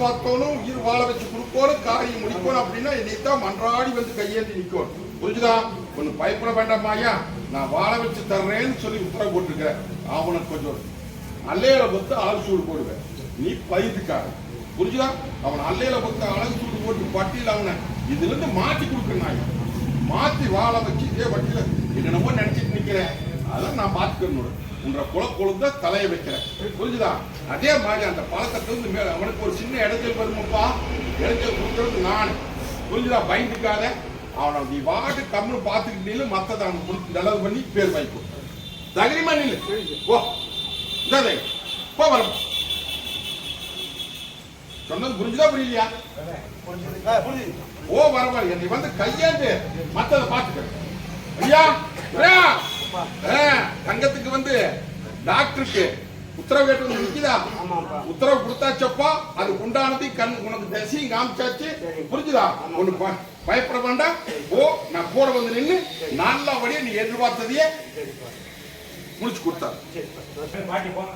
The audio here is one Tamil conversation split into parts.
காப்பாற்றணும் உயிர் வாழ வச்சு கொடுக்கணும் காரியம் முடிக்கணும் அப்படின்னா என்னைத்தான் மன்றாடி வந்து கையேந்தி நிற்கணும். புரிஞ்சுதா? ஒண்ணு பயப்பட வேண்டாமாயா நான் வாழ வச்சு தர்றேன்னு சொல்லி உத்தரவு போட்டிருக்கிறேன் அவனுக்கு கொஞ்சம் அல்லையில பொத்து அழகு சூடு போடுவேன். நீ பயிர்த்துக்காக புரிஞ்சுதா? அவன் அல்லையில பொத்து அழகு சூடு போட்டு பட்டியில் அவனை இதுல இருந்து மாத்தி கொடுக்கணும் மாத்தி வாழ வச்சு இதே வட்டியில என்னென்னமோ நினைச்சிட்டு நிக்கிறேன். அதெல்லாம் நான் பாத்துக்கணும் உன்ற குல கொழுந்த தலையை வைக்கிறேன். புரிஞ்சுதா? அதே மாதிரி அந்த பழக்கத்திலிருந்து மேல அவனுக்கு ஒரு சின்ன இடத்தில் வருமப்பா இடத்தில் கொடுக்கறது நான். புரிஞ்சுதா? பயந்துக்காத. அவனை நீ வாட்டு கம்முன்னு பார்த்துக்கிட்டீங்க மத்ததை அவன் கொடுத்து நல்லது பண்ணி பேர் வாங்கி கொடு. தைரியமா நில்லு. ஓ இந்த போ வரும் சொன்னது புரிஞ்சுதா புரியலையா? ஓ வரவாரு என்னை வந்து கையாண்டு மற்றதை பார்த்துக்கிறேன். ஐயா ஐயா! தங்கத்துக்கு வந்து டாக்டருக்கு உத்தரவு கேட்டு நிக்குதா உத்தரவு கொடுத்தாச்சப்பா அது உண்டானது கண் உனக்கு தசையும் காமிச்சாச்சு. புரிஞ்சுதா? ஒண்ணு பயப்பட வேண்டாம் ஓ நான் கூட வந்து நின்னு நல்லபடியா நீ எதிர்பார்த்ததையே முடிச்சு கொடுத்தா பாட்டி போங்க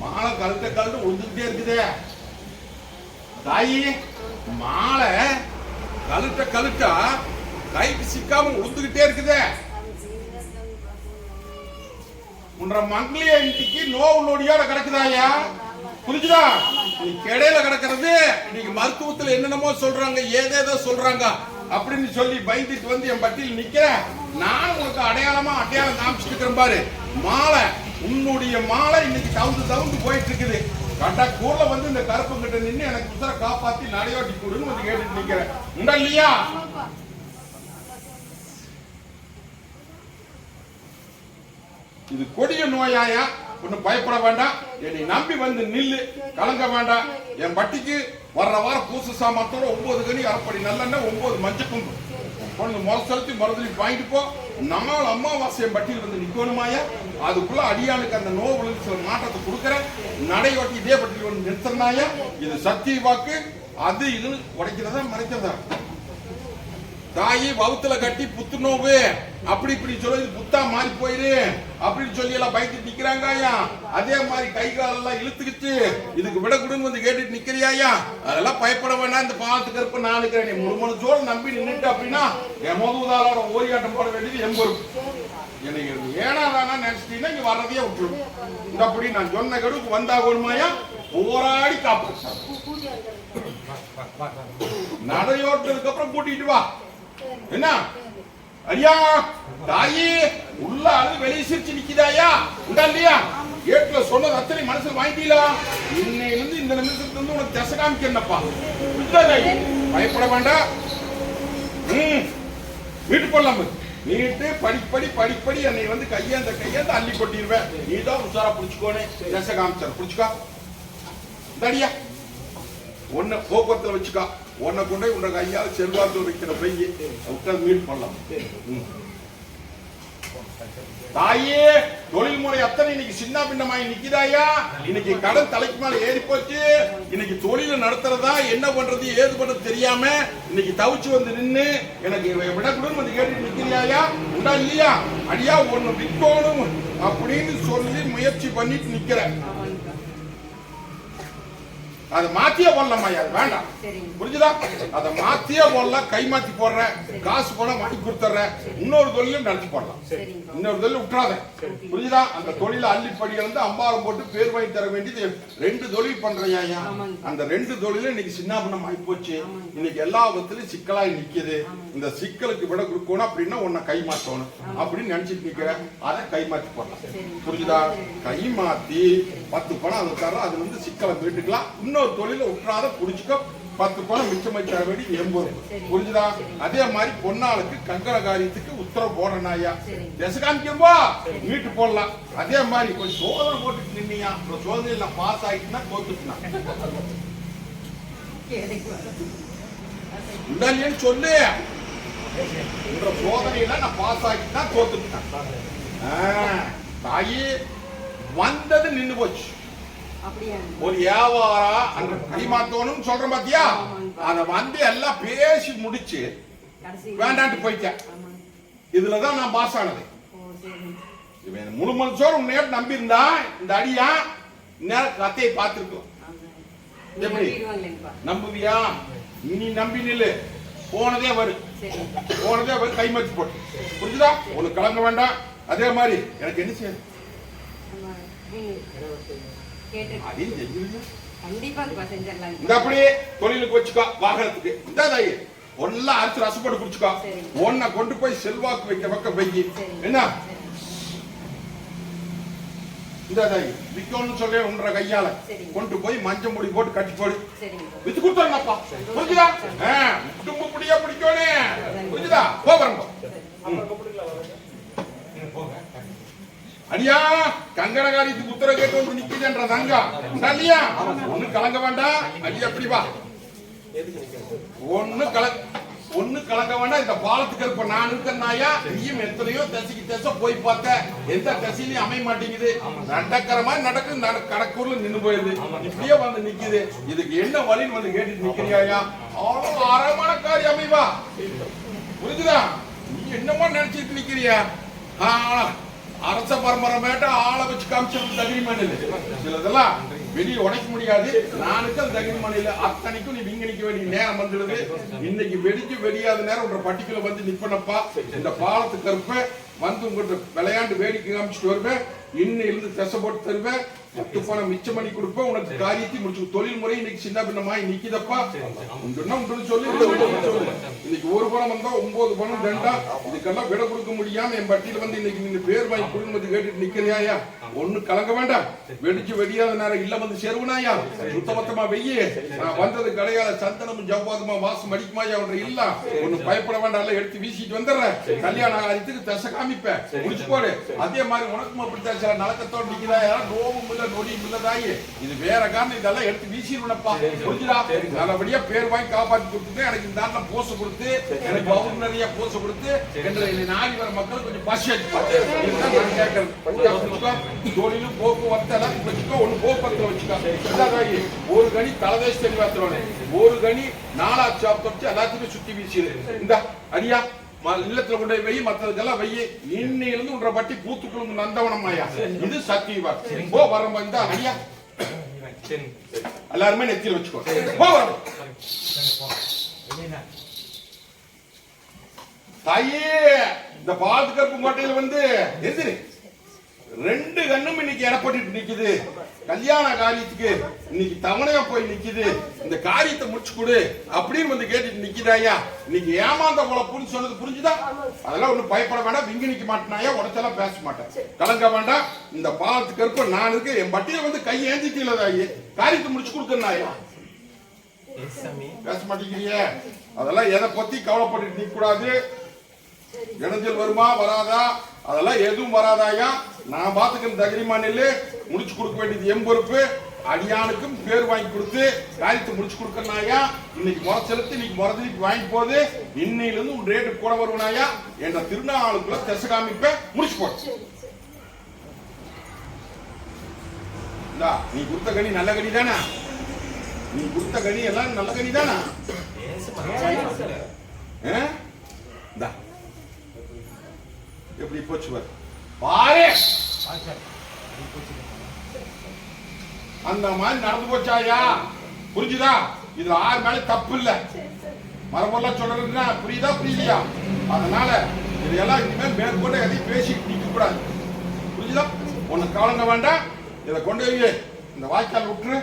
மாலை கழுத்த கழுத்து இருக்குதே. தாயி மாலை கழுத்த கழுத்தா கைக்கு சிக்காம உளுந்துகிட்டே இருக்குதே. உன்ற மங்களிய இன்னைக்கு நோவு நொடியோட கிடக்குதாயா புரிஞ்சுதா? நீ கிடையில கிடக்கிறது இன்னைக்கு மருத்துவத்துல என்னென்னமோ சொல்றாங்க ஏதேதோ சொல்றாங்க அப்படின்னு சொல்லி பயந்துட்டு வந்து என் பட்டியல் நிக்கிறேன். நான் உனக்கு அடையாளமா அடையாளம் காமிச்சிட்டு இருக்கிறேன் பாரு. மாலை உன்னுடைய மாலை இன்னைக்கு தவுந்து தவுந்து போயிட்டு இருக்குது. கண்டா கூர்ல வந்து இந்த கருப்பு கிட்ட நின்னு எனக்கு உசர காப்பாத்தி நடையாட்டி கொடுன்னு வந்து கேட்டுட்டு நிக்கிறேன். உண்டா இல்லையா? இது கொடிய நோயாயா? ஒன்னும் பயப்பட வேண்டாம். என்னை நம்பி வந்து நில்லு. கலங்க வேண்டாம். என் பட்டிக்கு வர்ற வாரம் பூச சாமானத்தோட ஒன்பது கனி அரைப்படி நல்லெண்ணெய் ஒன்பது மஞ்சள் குங்குமம். உனக்கு முறை செலுத்தி மறுதலி வாங்கிட்டு போ. நாலு அம்மாவாசையை என் பட்டியல் வந்து நிக்கணுமாயா அதுக்குள்ள அடியாளுக்கு அந்த நோவில் சில மாற்றத்தை கொடுக்குறேன். நடையோட்டி இதே பட்டியல் வந்து நிறுத்தினாயா இது சத்திய வாக்கு. அது இது உடைக்கிறதா மறைக்கிறதா? தாயி வவுத்துல கட்டி புத்துநோவு அப்படி இப்படி சொல்லி புத்தா மாறி போயிரு. அப்படின்னு சொல்லி எல்லாம் பயந்து நிக்கிறாங்க ஐயா. அதே மாதிரி கை காலெல்லாம் இழுத்துக்கிச்சு இதுக்கு விட கொடுன்னு வந்து கேட்டுட்டு நிக்கிறியாயா அதெல்லாம் பயப்பட வேண்டாம் இந்த பாவத்துக்கு இருப்ப நான் இருக்கிறேன் நீ முழுமனு சோழ நம்பி நின்னுட்டு அப்படின்னா என் முதலாளோட ஓரியாட்டம் போட வேண்டியது எம்பொறுப்பு எனக்கு ஏனா தானா நினைச்சிட்டீங்கன்னா இங்க வர்றதையே விட்டுரும் இந்த அப்படி நான் சொன்ன கடுவுக்கு வந்தா கொடுமாயா போராடி காப்பாற்ற நடையோட்டதுக்கு அப்புறம் கூட்டிட்டு வா. என்ன? ஐயா தாயி உள்ள அழுது வெளியே சிரிச்சு நிக்கிதாயா உண்டா இல்லையா? கேட்ல சொன்னது அத்தனை மனசுல வாங்கிட்டீங்களா? இன்னையில இருந்து இந்த நிமிஷத்துல இருந்து உனக்கு திசை காமிக்கிறேன்ப்பா. பயப்பட வேண்டாம். ம். வீட்டு போடலாம் நீட்டு படிப்படி படிப்படி என்னை வந்து கையாந்த கையாந்த அள்ளி கொட்டிடுவேன். நீ தான் உஷாரா புடிச்சுக்கோனே திசை காமிச்சார். புடிச்சுக்கா. தடியா ஒன்னு போக்குவரத்துல வச்சுக்கா. உன்னை கொண்டு போய் உன்னை கையால் செல்வாக்கு வைக்கிற பைய உட்கார் மீட் பண்ணலாம். தாயே தொழில் முறை அத்தனை இன்னைக்கு சின்ன பின்னமாயி நிக்கிறாயா இன்னைக்கு கடன் தலைக்கு மேல ஏறி போச்சு. இன்னைக்கு தொழில நடத்துறதா என்ன பண்றது ஏது பண்றது தெரியாம இன்னைக்கு தவிச்சு வந்து நின்னு எனக்கு விடக்கூடாது வந்து கேட்டு நிக்கிறியாயா? உண்டா இல்லையா? அடியா ஒண்ணு விற்கணும் அப்படின்னு சொல்லி முயற்சி பண்ணிட்டு நிக்கிறேன் அதை மாத்தியே போடலாம் அது வேண்டாம். புரிஞ்சுதா? அதை மாத்தியே போடலாம் கை மாத்தி போடுறேன். காசு போனா வாங்கி கொடுத்துறேன் இன்னொரு தொழிலும் நடத்தி போடலாம். இன்னொரு தொழில் விட்டுறாத. புரிஞ்சுதா? அந்த தொழில அள்ளிப்படியில இருந்து அம்பாரம் போட்டு பேர் வாங்கி தர வேண்டியது ரெண்டு தொழில் பண்றேன் ஐயா. ஆமாங்க. அந்த ரெண்டு தொழிலும் இன்னைக்கு சின்னாபனம் ஆகி போச்சு இன்னைக்கு எல்லா விதத்திலும் சிக்கலாய் நிக்குது. இந்த சிக்கலுக்கு விட கொடுக்கணும் அப்படின்னா உன்னை கை மாத்தணும் அப்படின்னு நினைச்சிட்டு நிக்கிறேன் அதை கை மாத்தி போடலாம். புரிஞ்சுதா? கை மாத்தி பத்து பணம் அதை தர அது வந்து சிக்கலை மீட்டுக்கலாம். இன்னொரு தொழில விட்டுறாத புடிச்சுக்க பத்து பணம் மிச்சம் தர வேண்டி எம்பது சரி. புரிஞ்சுதா? அதே மாதிரி பொன்னாளுக்கு கங்கண காரியத்துக்கு உத்தரவு போடுறேன் ஐயா சரி. திசை காமிக்கிறப்போ வீட்டு போடலாம். அதே மாதிரி கொஞ்சம் சோதனை போட்டுட்டு நின்னியா. சோதனையில பாஸ் ஆயிட்டுனா தோத்துட்டுனா இல்லைன்னு சொல்லு. உன்ற சோதனையில நான் பாஸ் ஆகி தான் தோத்துட்டேன் தாயி வந்தது நின்னு போச்சு. ஒரு வியாபாரம் அந்த கைமாத்தோனும் சொல்றேன் பாத்தியா? அத வந்து எல்லாம் பேசி முடிச்சு வேண்டான்ட்டு போயிட்டேன். இதுலதான் நான் பாஸ் ஆனது. இவன் முழு மனுஷோர் உன்னையோட நம்பி இருந்தா இந்த அடியா? நேரம் கத்தையை பார்த்திருக்கோம். எப்படி? நம்புவியா? நீ நம்பி நில்லு. போனதே வரும் போனதே வரும் கை மச்சு போட்டு புரிஞ்சுதா? உனக்கு கலங்க வேண்டாம். அதே மாதிரி எனக்கு என்ன செய்யணும்? அப்படியே தொழிலுக்கு வச்சுக்கோ வாகனத்துக்கு. இந்த தாயி ஒன்னெல்லாம் அரைச்சு ரசப்பட்டு குடிச்சுக்கோ. சரி. ஒன்ன கொண்டு போய் செல்வாக்கு வைக்க பக்கம் வை சரி. என்ன? சரி. இந்த தாயி விக்கணும்னு சொல்லி உன்ற கையால. கொண்டு போய் மஞ்சள் முடி போட்டு கட்டி போடு. வித்து கொடுத்தாங்கப்பா புரிஞ்சுதா? குடும்ப பிடிக்கணும் புரிஞ்சுதா? போ வரம்போ. அடியா கங்கணகாரியத்துக்கு உத்தரவு கேட்டு வந்து நிக்குதுன்ற தங்க சரியா ஒண்ணு கலங்க வேண்டாம். அடி அப்படி வா. ஒண்ணு கல ஒண்ணு கலங்க வேண்டாம். இந்த பாலத்துக்கு இருப்ப நான் இருக்கிறனாயா நீயும் எத்தனையோ தசைக்கு தசை போய் பார்த்த. எந்த தசையிலையும் அமைய மாட்டேங்குது. நடக்கிற மாதிரி நடக்கு நட- கடக்கூர்ல நின்று போயிருது இப்படியே வந்து நிக்குது. இதுக்கு என்ன வழின்னு வந்து கேட்டு நிக்கிறியாயா அவ்வளவு அறமான காரியம் அமைவா. புரிஞ்சுதா? நீ என்னமோ நினைச்சிட்டு நிக்கிறியா? ஆனா அரச பரம்பரமேட்ட ஆளை வச்சு காமிச்சது தகுதி மண்ணில். சிலதெல்லாம் வெளியே உடைக்க முடியாது. நானுக்கு அந்த தகுதி அத்தனைக்கும் நீ விங்கணிக்க வேண்டிய நேரம் வந்துடுது. இன்னைக்கு வெடிக்க வெடியாத நேரம் உன்ற பட்டிக்குள்ள வந்து நிப்பனப்பா. இந்த பாலத்துக்கு கருப்ப வந்து உங்கள்கிட்ட விளையாண்டு வேடிக்கை காமிச்சிட்டு வருவேன். இன்னும் இருந்து திசை போட்டு தருவேன். பத்து பணம் மிச்சம் பண்ணி கொடுப்பேன் உனக்கு காரியத்தை முடிச்சு தொழில் முறை இன்னைக்கு சின்ன பின்னமாய் நிக்குதப்பா. உண்டுன்னா சொல்லி. சொல்லு. இன்னைக்கு ஒரு பணம் வந்தா ஒன்பது பணம் ரெண்டா. இதுக்கெல்லாம் விட கொடுக்க முடியாம என் பட்டியல வந்து இன்னைக்கு நீங்க பேர் வாங்கி குடும்பத்தை கேட்டுட்டு நிக்கிறியாயா? ஒண்ணு கலங்க வேண்டாம். வெடிச்சு வெடியாத நேரம் இல்ல வந்து செருவனாயா? சுத்தமத்தமா வெய்ய. நான் வந்தது கடையால சந்தனமும் ஜவ்வாதமா வாசம் அடிக்குமாயா ஒன்று இல்ல. ஒண்ணு பயப்பட வேண்டாம். எடுத்து வீசிட்டு வந்துடுறேன். கல்யாண காரியத்துக்கு தசை காமிப்பேன். முடிச்சு போடு. அதே மாதிரி உனக்கும் அப்படித்தான் சில நலக்கத்தோடு நிக்கிறாயா நோவும் இல்ல நொடியும் இல்லதாயி இது வேற காரணம் இதெல்லாம் எடுத்து வீசிடுவனப்பா புரிஞ்சுதா? நல்லபடியா பேர் வாங்கி காப்பாத்தி கொடுத்துட்டு எனக்கு இந்த நாட்டில் போச கொடுத்து எனக்கு பவுன் நிறைய போச கொடுத்து என்னை நாடி வர மக்கள் கொஞ்சம் பசி அடிப்பாங்க. தொழிலும் போக்குவரத்து எல்லாம் வச்சுக்கோ ஒண்ணு போக்குவரத்துல வச்சுக்கோ. ஒரு கனி தலதேச தெளிவாத்துறோம் ஒரு கனி நாலா சாப் தொட்டு எல்லாத்தையுமே சுத்தி வீசிடு. இந்த அடியா. ம- இல்லத்துல கொண்டு போய் வை மத்ததுக்கெல்லாம் வை இன்னையிலிருந்து உன்ற பட்டி பூத்துக்குழுந்து நந்தவனம் ஐயா இது சத்தியவா? போ வரம்பா இந்த ஐயா எல்லாருமே நெத்தியில் வச்சுக்கோ. போ வரம்பா தாயே இந்த பாலத்து கருப்பு கோட்டையில வந்து எதிரி. ரெண்டு கண்ணும் இன்னைக்கு இடப்பட்டு நிக்குது. கல்யாண காரியத்துக்கு இன்னைக்கு தவணையா போய் நிக்குது. இந்த காரியத்தை முடிச்சு கொடு. அப்படின்னு வந்து கேட்டுட்டு நிக்குதாயா இன்னைக்கு ஏமாந்த உழப்புன்னு சொன்னது புரிஞ்சுதா? அதெல்லாம் ஒன்றும் பயப்பட வேண்டாம். விங்கி நிக்க மாட்டேனாயா உடச்செல்லாம் பேச மாட்டேன். கலங்க வேண்டாம். இந்த பாலத்துக்கு கருப்பு நான் இருக்கு. என் பட்டியல வந்து கை ஏந்திட்டு தாயி. காரியத்தை முடிச்சு கொடுக்கறாயா பேச மாட்டேங்கிறியே. அதெல்லாம் எதை பத்தி கவலைப்பட்டு நிக்க கூடாது இடைஞ்சல் வருமா? வராதா? அதெல்லாம் எதுவும் வராதாயா நான் பாத்துக்கிற தகிரிமானில் முடிச்சு கொடுக்க வேண்டியது எம்பொறுப்பு அடியானுக்கும் பேர் வாங்கி கொடுத்து காரியத்தை முடிச்சு கொடுக்கறனாயா இன்னைக்கு முறை செலுத்தி இன்னைக்கு முறதிக்கு வாங்கி போகுது இன்னையிலிருந்து உன் ரேட்டு கூட வருவனாயா என்ற திருநாளுக்குள்ள தெச காமிப்ப முடிச்சு போச்சு நீ கொடுத்த கனி நல்ல கனி தானா? நீ கொடுத்த கனி எல்லாம் நல்ல கனி தானா? எப்படி போச்சு பாரு. பாரு. அந்த மாதிரி நடந்து போச்சாயா புரிஞ்சுதா? இதுல ஆறு மேல தப்பு இல்ல. மரபெல்லாம் சொல்றதுன்னா புரியுதா புரியலையா அதனால இதெல்லாம் இனிமேல் மேற்கொண்டு எதையும் பேசிட்டு நிக்க கூடாது புரிஞ்சுதா? ஒண்ணு கவலைங்க வேண்டாம். இதை கொண்டு போய் இந்த வாய்க்கால் விட்டுரு.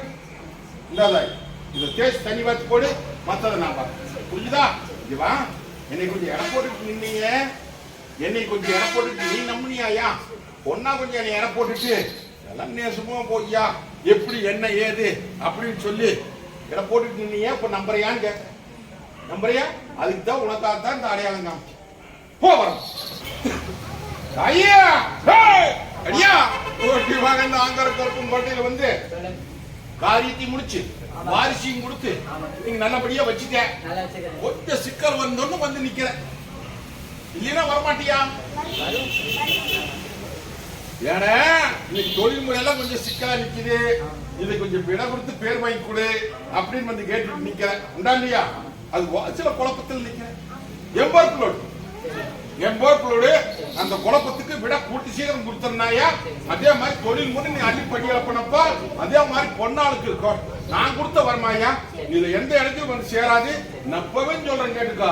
இந்தாதாய் இதை தேய்ச்சி தண்ணி வச்சு போடு. மத்ததை நான் பார்த்து புரிஞ்சுதா? இது வா. என்னை கொஞ்சம் இடம் போட்டுட்டு நின்னீங்க. என்னை கொஞ்சம் இடம் போட்டுட்டு நீ நம்புனியாயா பொண்ணா கொஞ்சம் என்னை இடம் போட்டுட்டு எல்லாம் நேசமா போய்யா. எப்படி என்ன ஏது அப்படின்னு சொல்லி இடம் போட்டுட்டு நின்னீங்க இப்ப நம்புறியான்னு கேட்க நம்புறியா? அதுக்கு தான் உனக்காக தான் இந்த அடையாளம் காமிச்சு போ வரோம். ஐயா! ஐயா! ஓட்டி வாங்க இந்த ஆங்கர கருப்பும் கோட்டையில வந்து காரியத்தையும் முடிச்சு வாரிசையும் கொடுத்து நீங்க நல்லபடியா வச்சுட்டேன். கொஞ்சம் சிக்கல் வந்தோன்னு வந்து நிக்கிறேன். இல்லைன்னா வரமாட்டியா? ஏன்னா இன்னைக்கு தொழில் முறையெல்லாம் கொஞ்சம் சிக்கலா நிக்குது. இதை கொஞ்சம் விட கொடுத்து பேர் வாங்கி கொடு அப்படின்னு வந்து கேட்டுட்டு நிக்கிறேன் உண்டா இல்லையா? அது சில குழப்பத்தில் நிக்கிறேன் எம்பர்பிளோடு எம்பர்பிளோடு அந்த குழப்பத்துக்கு விட கூட்டி சீக்கிரம் கொடுத்தனாயா அதே மாதிரி தொழில் முறை நீ அள்ளிப்படி அப்பனப்பா அதே மாதிரி பொன்னாளுக்கு இருக்கும் நான் கொடுத்த வரமாயா இதுல எந்த இடத்துக்கும் வந்து சேராது? நப்பவே சொல்றேன் கேட்டுக்கா.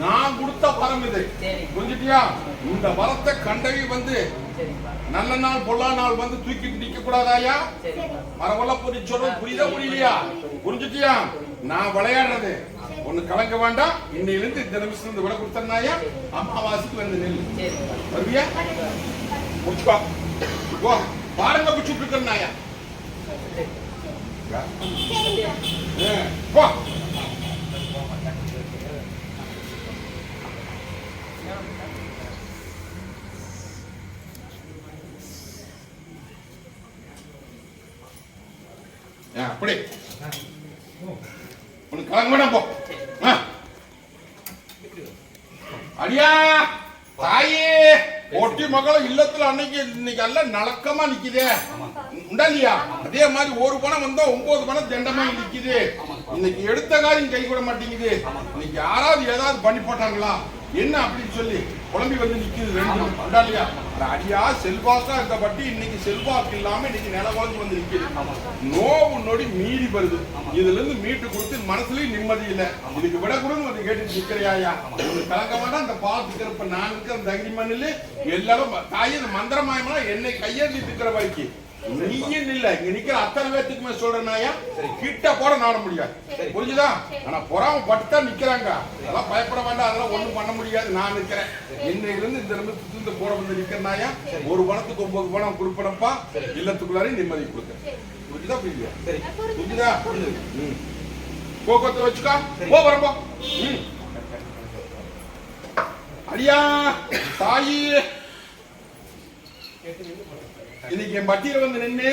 நான் கொடுத்த வரம் இது. புரிஞ்சுட்டியா? இந்த வரத்தை கண்டவி வந்து நல்ல நாள் பொல்லா நாள் வந்து தூக்கிட்டு நிக்க கூடாதாயா மரவல்ல புரி சொல்றது புரியுதா புரியலையா? புரிஞ்சுட்டியா? நான் விளையாடுறது. ஒண்ணு கலங்க வேண்டாம். இன்னையிலிருந்து இந்த நிமிஷத்துல இருந்து விட கொடுத்தனாயா அமாவாசைக்கு வந்து நெல் வருவியா? முடிச்சுக்கோ போ பாருங்க பிடிச்சிட்டு இருக்கனாயா போ அப்படி. உனக்கு கலங்க வேணாம் போ. அடியா தாயே ஒட்டி மகளும் இல்லத்துல அன்னைக்கு இன்னைக்கு எல்லாம் நலக்கமா நிக்குதே. உண்டா இல்லையா? அதே மாதிரி ஒரு பணம் வந்தா ஒன்பது பணம் தண்டமா நிக்குது. இன்னைக்கு எடுத்த காரியம் கை கூட மாட்டேங்குது. இன்னைக்கு யாராவது ஏதாவது பண்ணி போட்டாங்களா? என்ன அப்படின்னு சொல்லி குழம்பி வந்து நிக்குது ரெண்டு உண்டா இல்லையா? அடியா செல்வாக்கா இருந்த பட்டி இன்னைக்கு செல்வாக்கு இல்லாம இன்னைக்கு நில குழம்பு வந்து நோவு நொடி மீறி வருது. இதுல இருந்து மீட்டு கொடுத்து மனசுலயும் நிம்மதி இல்ல. இதுக்கு விட கூட வந்து கேட்டு நிக்கிறியாயா உங்களுக்கு கலக்க மாட்டா அந்த பால் இருக்கிறப்ப நான் இருக்கிற தகிரி மண்ணில் எல்லாரும் தாயின் இந்த மந்திரமாயமெல்லாம் என்னை கையேந்தி இருக்கிற வரைக்கும் நீயும் இல்ல இங்க நிக்கிற அத்தனை பேத்துக்குமே சொல்றேனாயா கிட்ட போட நாட முடியாது. புரிஞ்சுதா? ஆனா பொறாம பட்டுதான் நிக்கிறாங்க. அதெல்லாம் பயப்பட வேண்டாம். அதெல்லாம் ஒண்ணும் பண்ண முடியாது. நான் நிக்கிறேன். இன்னையில இருந்து இந்த நிமிஷத்துக்கு இந்த போட வந்து நிக்கிறனாயா ஒரு பணத்துக்கு ஒன்பது பணம் கொடுப்பனப்பா. இல்லத்துக்குள்ளாரையும் நிம்மதி கொடுக்க புரிஞ்சுதா புரியுதா புரிஞ்சுதா? ம். போக்குவரத்து வச்சுக்கா. போ வரம்போ ம். அடியா தாயி. இன்னைக்கு என் பட்டியல வந்து நின்று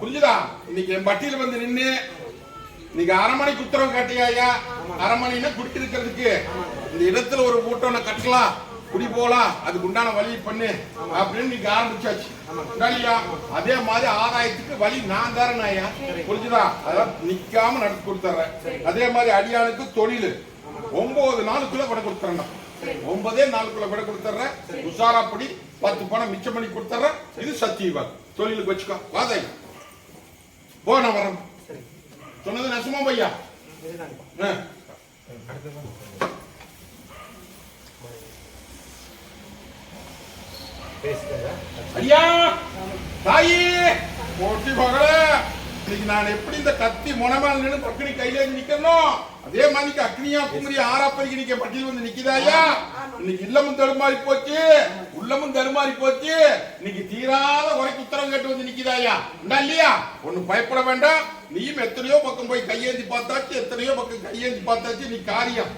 புரிஞ்சுதா? இன்னைக்கு என் பட்டியல வந்து நின்று இன்னைக்கு அரமனைக்கு உத்தரவு கேட்டியா அரமனைனா குடிட்டு இருக்கிறதுக்கு. இந்த இடத்துல ஒரு கூட்டம் கட்டலாம் குடி போலாம் அதுக்கு உண்டான வழி பண்ணு அப்படின்னு நீங்க ஆரம்பிச்சாச்சு. அதே மாதிரி ஆதாயத்துக்கு வழி நான் தரேன் ஐயா. புரிஞ்சுதா? அதெல்லாம் நிக்காம நடத்தி கொடுத்துறேன். அதே மாதிரி அடியானுக்கு தொழில். ஒன்பது நாளுக்குள்ள விட கொடுத்துறேன் ஒன்பதே நாளுக்குள்ள விட கொடுத்துறேன். உஷாராப்படி பத்து பணம் மிச்சம் பண்ணி கொடுத்துறேன் இது சத்தியவாக் தொழிலுக்கு வச்சுக்கோ. வாதை போன வரம். வரேன் சொன்னது நெசமா பையா? ஐயா தாயி போட்டி மகளே இன்னைக்கு நான் எப்படி இந்த கத்தி முனமால் நின்று பக்கடி கையில நிக்கணும்? அதே மாதிரி அக்னியா குமரி ஆறாப்பரிக்கு நிக்க பட்டியல் வந்து நிக்குதாயா இன்னைக்கு இல்லமும் தடுமாறி போச்சு உள்ளமும் தடுமாறி போச்சு. இன்னைக்கு தீராத குறைக்கு உத்தரம் கேட்டு வந்து நிக்குதாயா இல்லையா? ஒண்ணு பயப்பட வேண்டாம். நீயும் எத்தனையோ பக்கம் போய் கையேந்தி பார்த்தாச்சு எத்தனையோ பக்கம் கையேந்தி பார்த்தாச்சு நீ காரியம்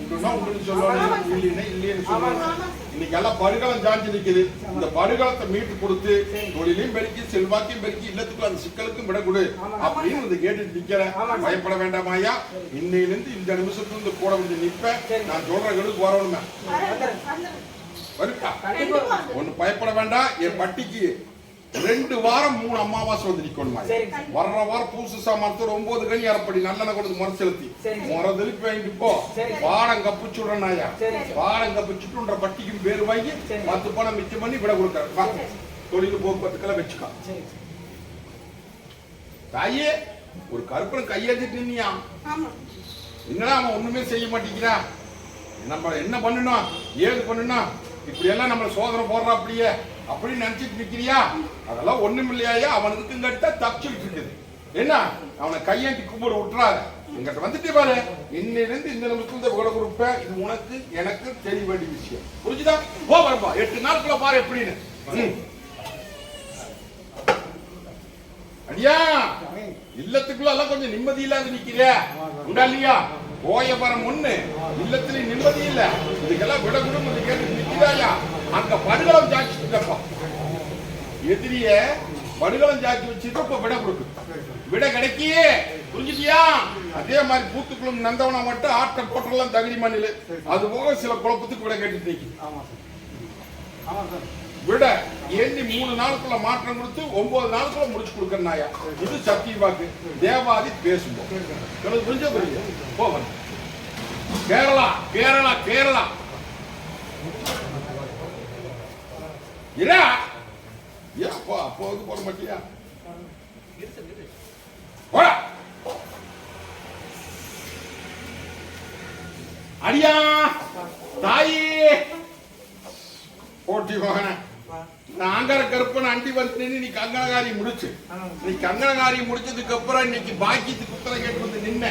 உண்டுன்னு சொல்லணும். இல்லைன்னா இல்லைன்னு சொல்லணும். இன்னைக்கு எல்லாம் படுகளம் சாஞ்சு நிக்குது. இந்த படுகளத்தை மீட்டு கொடுத்து தொழிலையும் பெருக்கி செல்வாக்கையும் பெருக்கி இல்லத்துக்கு அந்த சிக்கலுக்கும் விட கொடு அப்படின்னு வந்து கேட்டுட்டு நிக்கிறேன். பயப்பட வேண்டாமாயா இன்னையிலிருந்து இந்த நிமிஷத்துல இருந்து கூட வந்து நிப்பேன் நான் சொல்றவங்களுக்கு வரணுமே. வருக்கா ஒண்ணு பயப்பட வேண்டாம். என் பட்டிக்கு ரெண்டு வாரம் மூணு அமாவாசை வந்து நிக்கணுமா. வர்ற வாரம் பூசு சாமானத்தோட ஒன்பது கனி அரைப்படி நல்லெண்ணெய் கொடுத்து முறை செலுத்தி. முறை தெளிப்பு வாங்கிட்டு போ. கப்பிச்சுடுறேன் நாயா. சரிங்க. பாடம் கப்பிச்சுட்டுன்ற பட்டிக்கும் பேர் வாங்கி. பத்து பணம் மிச்சம் பண்ணி விட கொடுக்குறேன். வா. தொழில் போக்குவரத்துக்கெல்லாம் வச்சுக்கோ. சரி தாயே ஒரு கருப்பன் கையெழுத்திட்டு நின்னியா? என்னடா அவன் ஒண்ணுமே செய்ய மாட்டேங்கிறா? நம்ம என்ன பண்ணணும் ஏது பண்ணணும் இப்படி எல்லாம் நம்ம சோதனை போடுறா அப்படியே அப்படின்னு நினைச்சிட்டு நிக்கிறியா? அதெல்லாம் ஒண்ணும் இல்லையா அவனுக்கு கட்ட தப்பிச்சுட்டு இருக்குது. என்ன? அவனை கையேந்தி கும்பிட விட்டுறாத. எங்கிட்ட வந்துட்டு பாரு. இன்னிலிருந்து இந்த நிமிஷத்துல விட கொடுப்பேன் இது உனக்கு எனக்கு தெரிய வேண்டிய விஷயம். புரிஞ்சுதா? போ வரப்பா எட்டு நாட்குள்ள பாரு எப்படின்னு. அடியா இல்லத்துக்குள்ள எல்லாம் கொஞ்சம் நிம்மதி இல்லாத நிக்கிற உண்டா இல்லையா? கோயபரம் ஒண்ணு. இல்லத்துல நிம்மதி இல்ல. இதுக்கெல்லாம் விட குடும்பம் கேட்டு நிக்கிறாயா? அங்க படுகளம் ஜாக்கிட்டப்பா எதிரிய படுகளம் ஜாக்கி வச்சுட்டு இப்ப விட கொடுக்கு. விட கிடைக்கியே. புரிஞ்சுட்டியா? அதே மாதிரி பூத்துக்குளம் நந்தவனா மட்டும் ஆட்ட போட்டெல்லாம் தகுதி மண்ணில். அது போக சில குழப்பத்துக்கு விட கேட்டுட்டு நிக்கி. ஆமா சார். ஆமா சார். விட எண்ணி மூணு நாளுக்குள்ள மாற்றம் கொடுத்து ஒன்பது நாளுக்குள்ள முடிச்சு கொடுக்கறனாயா இது சக்தி வாக்கு தேவாதி பேசுவோம். எனக்கு புரிஞ்ச புரியுது? போவன் கேரளா கேரளா கேரளா. இரா! ஏப்பா அப்போ வந்து போட மாட்டியா? அடியா! தாயே! போட்டி போகணும் நாங்கர கருப்பன் அண்டி வந்து நீ கங்கணகாரி முடிச்சு. நீ கங்கணகாரி முடிச்சதுக்கு அப்புறம் இன்னைக்கு பாக்கியத்துக்கு உத்தரவு கேட்டு வந்து நின்ன.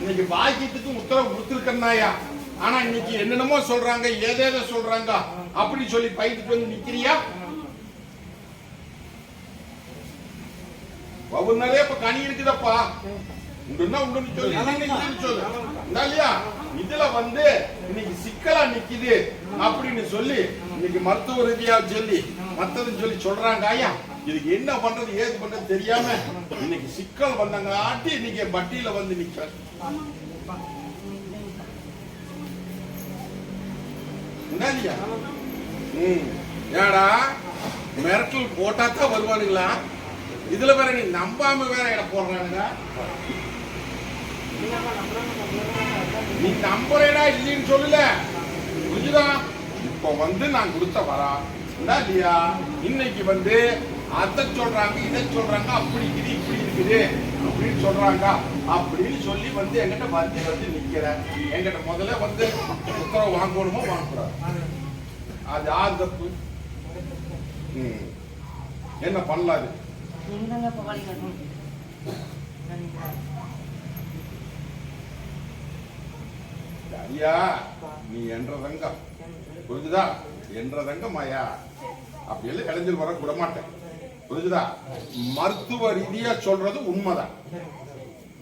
இன்னைக்கு பாக்கியத்துக்கு உத்தரவு கொடுத்துருக்கனாயா ஆனா இன்னைக்கு என்னென்னமோ சொல்றாங்க ஏதேதோ சொல்றாங்க. அப்படி சொல்லி பயந்துட்டு வந்து நிக்கிறியா? ஒவ்வொன்னாலே இப்ப கனி இருக்குதப்பா. உண்டுன்னா உண்டுன்னு சொல்லு. சொல்லு. இல்லையா? இதுல வந்து இன்னைக்கு சிக்கலா நிக்குது. அப்படின்னு சொல்லி இன்னைக்கு மருத்துவ ரீதியா சொல்லி மத்ததுன்னு சொல்லி சொல்றாங்க ஐயா. இதுக்கு என்ன பண்றது ஏது பண்றது தெரியாம இன்னைக்கு சிக்கல் வந்தங்காட்டி இன்னைக்கு பட்டியில வந்து நிக்க இந்தா ம். ஏடா மிரட்டல் போட்டா தான் வருவானுங்களா? இதுல வேற நீ நம்பாம வேற இட போடுறானுங்க. நீ நம்புறேடா இல்லைன்னு சொல்லல. புரிஞ்சுதான் இப்போ வந்து நான் கொடுத்த வரா. இல்லையா இன்னைக்கு வந்து அதை சொல்றாங்க இதை சொல்றாங்க அப்படி இருக்குது இப்படி இருக்குது. அப்படின்னு சொல்றாங்க. அப்படின்னு சொல்லி வந்து என்கிட்ட வந்து வந்து நிக்கிற. என்கிட்ட முதல்ல வந்து உத்தரவு வாங்கணுமோ வாங்கக்கூடாது. அது யார் தப்பு. என்ன போகாதீங்க ஐயா நீ என்ற தங்கம். புரிஞ்சுதா? என்ற மாயா அப்படியெல்லாம் இளைஞர் வர விட மாட்டேன் புரிஞ்சுதா? மருத்துவ ரீதியா சொல்றது உண்மைதான்.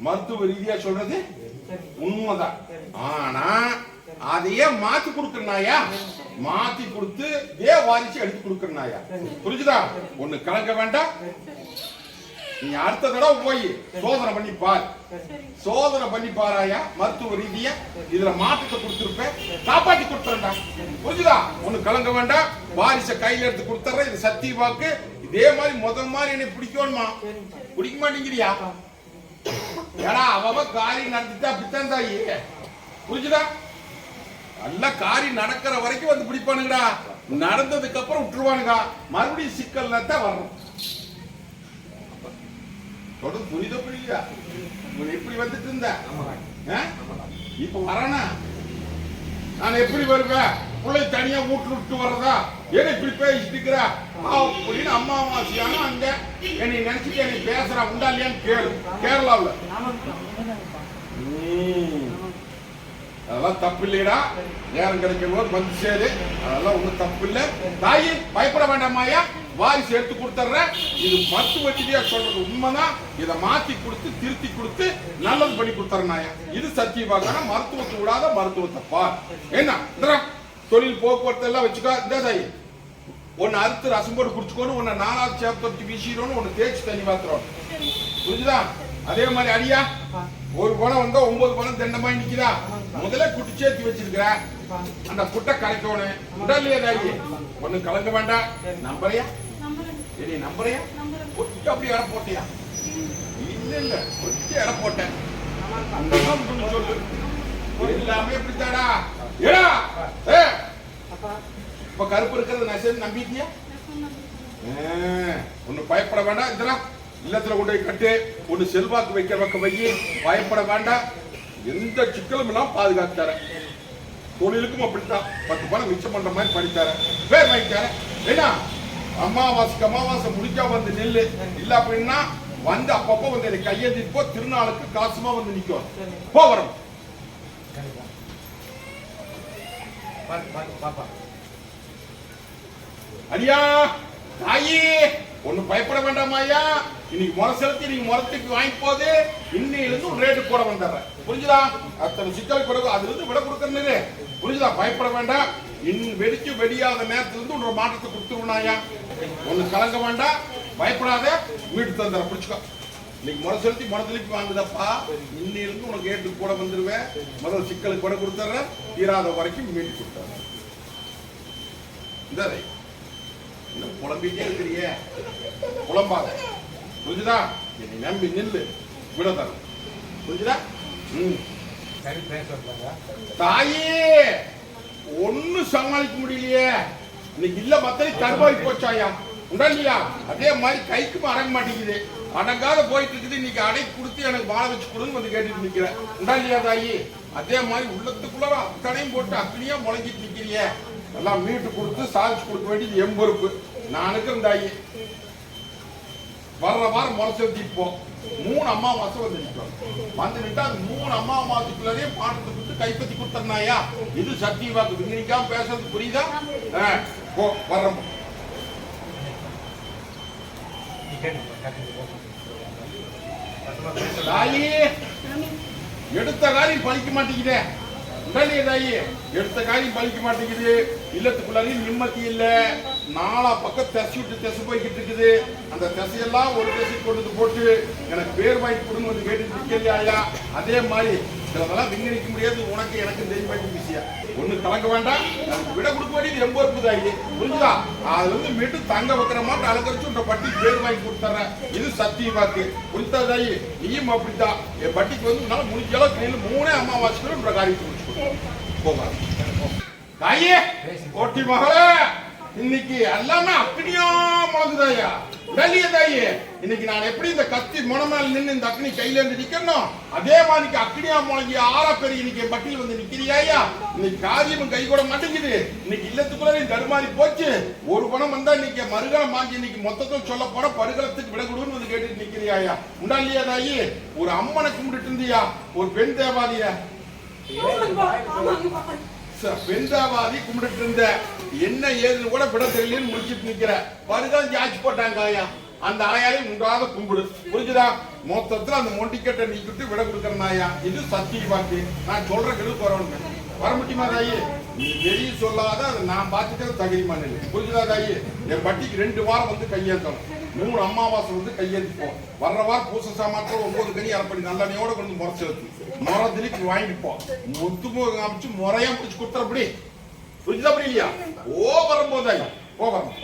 மருத்துவ ரீதியா சொல்றது உண்மைதான். ஆனா அதையே மாத்தி கொடுக்கறனாயா மாத்தி கொடுத்து ஏ வாரிச்சு எடுத்து கொடுக்கறனாயா புரிஞ்சுதா? ஒண்ணு கலக்க வேண்டாம். நீ அடுத்த தடவை போய் சோதனை பண்ணி பார். சோதனை பண்ணி பாராயா மருத்துவ ரீதியா இதுல மாற்றத்தை கொடுத்துருப்பேன் காப்பாத்தி கொடுத்துறேன்டா. புரிஞ்சுதா? ஒண்ணு கலங்க வேண்டாம். வாரிச கையில எடுத்து கொடுத்துறேன். இது சத்திய வாக்கு. இதே மாதிரி முத மாதிரி என்னை பிடிக்கணுமா? பிடிக்க மாட்டேங்கிறியா? ஏடா அவ காரியம் நடத்திட்டா அப்படித்தான் தாயி. புரிஞ்சுதா? நல்ல காரியம் நடக்கிற வரைக்கும் வந்து பிடிப்பானுங்கடா. நடந்ததுக்கு அப்புறம் விட்டுருவானுங்க. மறுபடியும் சிக்கல்ல தான் வரணும் தொடர்ந்து புரியுதோ புரியல உன் எப்படி வந்துட்டு இருந்த? இப்ப வரனா? நான் எப்படி வருவேன்? பிள்ளை தனியா வீட்டுல விட்டு வர்றதா? ஏன் இப்படி பேசிட்டு இருக்கிற? அப்படின்னு அம்மாவாசியான அங்க என்னை நினைச்சிட்டு என்னை பேசுறா. உண்டா இல்லையான்னு கேளு. கேரளாவுல. அதெல்லாம் தப்பு இல்லைடா நேரம் கிடைக்கும் போது வந்து சேரு. அதெல்லாம் ஒண்ணும் தப்பு இல்ல தாயி பயப்பட வேண்டாமாயா வாரிசு எடுத்து கொடுத்துட்றேன். இது மருத்துவ ரீதியா சொல்றது உண்மைதான். இதை மாத்தி கொடுத்து திருத்தி கொடுத்து நல்லது பண்ணி கொடுத்துறேனாயா இது சத்தியவாக்கான மருத்துவத்தை விடாத மருத்துவத்தை பார். என்ன? தொழில் போக்குவரத்து எல்லாம் வச்சுக்கோ. இந்த தாயி ஒன்னு அறுத்து ரசம் போட்டு குடிச்சுக்கணும் ஒன்னு நாலாவது சேப்பத்தி வீசிடணும் ஒன்னு தேய்ச்சி தண்ணி பாத்துறோம் புரிஞ்சுதா? அதே மாதிரி அடியா. ஒரு பணம் வந்தா ஒன்பது பணம் தெண்டமாய் நிக்கிறா முதல்ல குட்டி சேர்த்து வச்சிருக்கிற அந்த குட்டை கரைக்கணும் உடல் தாயி ஒண்ணு கலங்க வேண்டாம். நம்பரையா நீ நம்பரையா ஒட்டி அப்படி இடம் போட்டியா? இல்ல இல்ல. ஒட்டி இடம் போட்டேன். அந்த சொல்லு. எல்லாமே இப்படித்தாடா ஏடா ஏ. இப்ப கருப்பு இருக்கிறது நான் சரி நம்பிட்டியா? ஒண்ணு பயப்பட வேண்டாம். இந்தா இல்லத்துல கொண்டு போய் கட்டு. ஒண்ணு செல்வாக்கு வைக்கிற பக்கம் வை. பயப்பட வேண்டாம். எந்த சிக்கலும் இல்லாம பாதுகாத்து தரேன். தொழிலுக்கும் அப்படித்தான். பத்து பணம் மிச்சம் பண்ற மாதிரி பண்ணி தரேன். பேர் வாங்கி தரேன். என்ன அமாவாசைக்கு அமாவாசை முடிச்சா வந்து நெல்லு. இல்ல அப்படின்னா வந்து அப்பப்போ வந்து என்னை கையெழுத்திட்டு போ. திருநாளுக்கு காசுமா வந்து நிக்கும் போ வரும். பாப்பா. ஐயா தாயி ஒண்ணு பயப்பட வேண்டாமா ஐயா? இன்னைக்கு முறை செலுத்தி நீங்க முறத்துக்கு வாங்கி போது இன்னையில இருந்து ஒரு ரேட்டு கூட வந்துடுறேன். புரிஞ்சுதா? அத்தனை சிக்கல் கூட அதுல இருந்து விட கொடுக்கறது புரிஞ்சுதா? பயப்பட வேண்டாம். இன் வெடிச்சு வெடியாத நேரத்துல இருந்து ஒரு மாற்றத்தை கொடுத்துருவனாயா? ஒண்ணு கலங்க வேண்டாம். பயப்படாத. வீட்டு தந்துற புடிச்சுக்கோ. இன்னைக்கு முறை செலுத்தி முறை திருப்பி வாங்குதப்பா. இன்னிலிருந்து உனக்கு ஏட்டு கூட வந்துருவேன். முதல் சிக்கலுக்கு கூட கொடுத்துட்றேன் தீராத வரைக்கும் மீட்டு கொடுத்துறேன். இந்த. இன்னும் புலம்பிட்டே இருக்கிறியே? புலம்பாத. புரிஞ்சுதா? என்னை நம்பி நில்லு. விட தரேன் புரிஞ்சுதா? ம். தாயே! ஒண்ணு சமாளிக்க முடியலையே. இன்னைக்கு இல்ல மத்தனை தருவாய் போச்சாயா? உண்டா இல்லையா அதே மாதிரி கைக்கும் அடங்க மாட்டேங்குது. அடங்காத போயிட்டு இருக்குது. இன்னைக்கு அடை கொடுத்து எனக்கு வாழ வச்சு கொடுன்னு வந்து கேட்டுட்டு நிக்கிறேன். உண்டா இல்லையா தாயி? அதே மாதிரி உள்ளத்துக்குள்ள அத்தனையும் போட்டு அப்படியே முளைஞ்சிட்டு நிக்கிறியே. எல்லாம் மீட்டு கொடுத்து சாதிச்சு கொடுக்க வேண்டியது எம்பொறுப்பு நானுக்கு நான் தாயி. வர்ற வாரம் முறைச்சு செலுத்திட்டு போ மூணு மாசம் வந்து நிற்கும். வந்து நின்றா மூணு அம்மா மாசத்துக்குள்ளதே பாட்டத்தை கொடுத்து கைப்பற்றி கொடுத்தனாயா இது சத்திய வாக்கு. விங்கிக்காம பேசுறது புரியுதா? போ வர்றோம் தாயி எடுத்த காரியம் பலிக்க மாட்டேங்குதே. உடனே தாயி எடுத்த காரியம் பலிக்க மாட்டேங்குது. இல்லத்துக்குள்ளாரையும் நிம்மதி இல்லை. நாலா பக்கம் திசை விட்டு திசை போய்கிட்டு இருக்குது. அந்த திசையெல்லாம் ஒரு திசை கொண்டு வந்து போட்டு எனக்கு பேர் வாங்கி கொடுங்க வந்து கேட்டு அதே மாதிரி சிலதெல்லாம் விண்ணடிக்க முடியாது. உனக்கு எனக்கு தெரியும் வேண்டிய விஷயம். ஒண்ணு கலங்க வேண்டாம். எனக்கு விட கொடுக்க வேண்டியது இருப்பு தாயி புரிஞ்சுதா? அது வந்து மீட்டு தங்க வைக்கிற மாதிரி அலங்கரிச்சு உன்ற பட்டி பேர் வாங்கி கொடுத்துறேன். இது சத்திய வாக்கு. புரிஞ்சா தாயி? நீயும் அப்படித்தான் என் பட்டிக்கு வந்து உன்னால முடிஞ்ச அளவுக்கு நீ மூணே அமாவாசைக்கு உன்ற காரியத்தை முடிச்சு கொடு. போங்க தாயே ஓட்டி மகளே. இன்னைக்கு எல்லாமே அப்படியா மோதுதாயா வெளியதாயே. இன்னைக்கு நான் எப்படி இந்த கத்தி முனமேல நின்னு இந்த அக்னி கையில இருந்து நிக்கணும் அதே மாதிரி அக்னியா முழங்கி ஆறா பெரிய இன்னைக்கு பட்டியல் வந்து நிக்கிறியாயா இன்னைக்கு காரியமும் கை கூட மாட்டேங்குது. இன்னைக்கு இல்லத்துக்குள்ள நீ தடுமாறி போச்சு. ஒரு பணம் வந்தா இன்னைக்கு மறுகாலம் வாங்கி இன்னைக்கு மொத்தத்தில் சொல்ல போற பருகலத்துக்கு விட கொடுன்னு வந்து நிக்கிறியாயா உண்டா இல்லையா தாயி? ஒரு அம்மனை கும்பிட்டு இருந்தியா? ஒரு பெண் தேவாதியா. பெண்டாவாதி கும்பிட்டு இருந்த. என்ன ஏதுன்னு கூட விட தெரியலன்னு முடிச்சிட்டு நிக்கிற. வருதான் ஜாட்சி போட்டாங்க ஆயா அந்த ஆயாலையும் உண்டாக கும்பிடு. புரிஞ்சுதா? மொத்தத்துல அந்த மொண்டிக்கட்டை நீக்கிட்டு விட கொடுக்கறேன் ஆயா இது சத்திய வாக்கு. நான் சொல்ற கெடு போறவனுங்க. வர முடியுமா தாயி? நீ வெளியே சொல்லாத அதை நான் பார்த்துக்கிறது தகுதி இல்லை புரிஞ்சுதா தாயி? என் பட்டிக்கு ரெண்டு வாரம் வந்து கையேற்றணும் மூணு அமாவாசை வந்து கையெழுத்துப்போம். வர்ற வாரம் பூச சாமாத்திரம் ஒன்பது கனி அரைப்படி நல்லெண்ணையோட கொண்டு முறை செலுத்து முறை திருப்பி வாங்கிட்டு போ. முத்து காமிச்சு முறையா பிடிச்சு கொடுத்துறப்படி புரிஞ்சுதா புரியலையா? ஓ வரும்போது ஓ வரும்.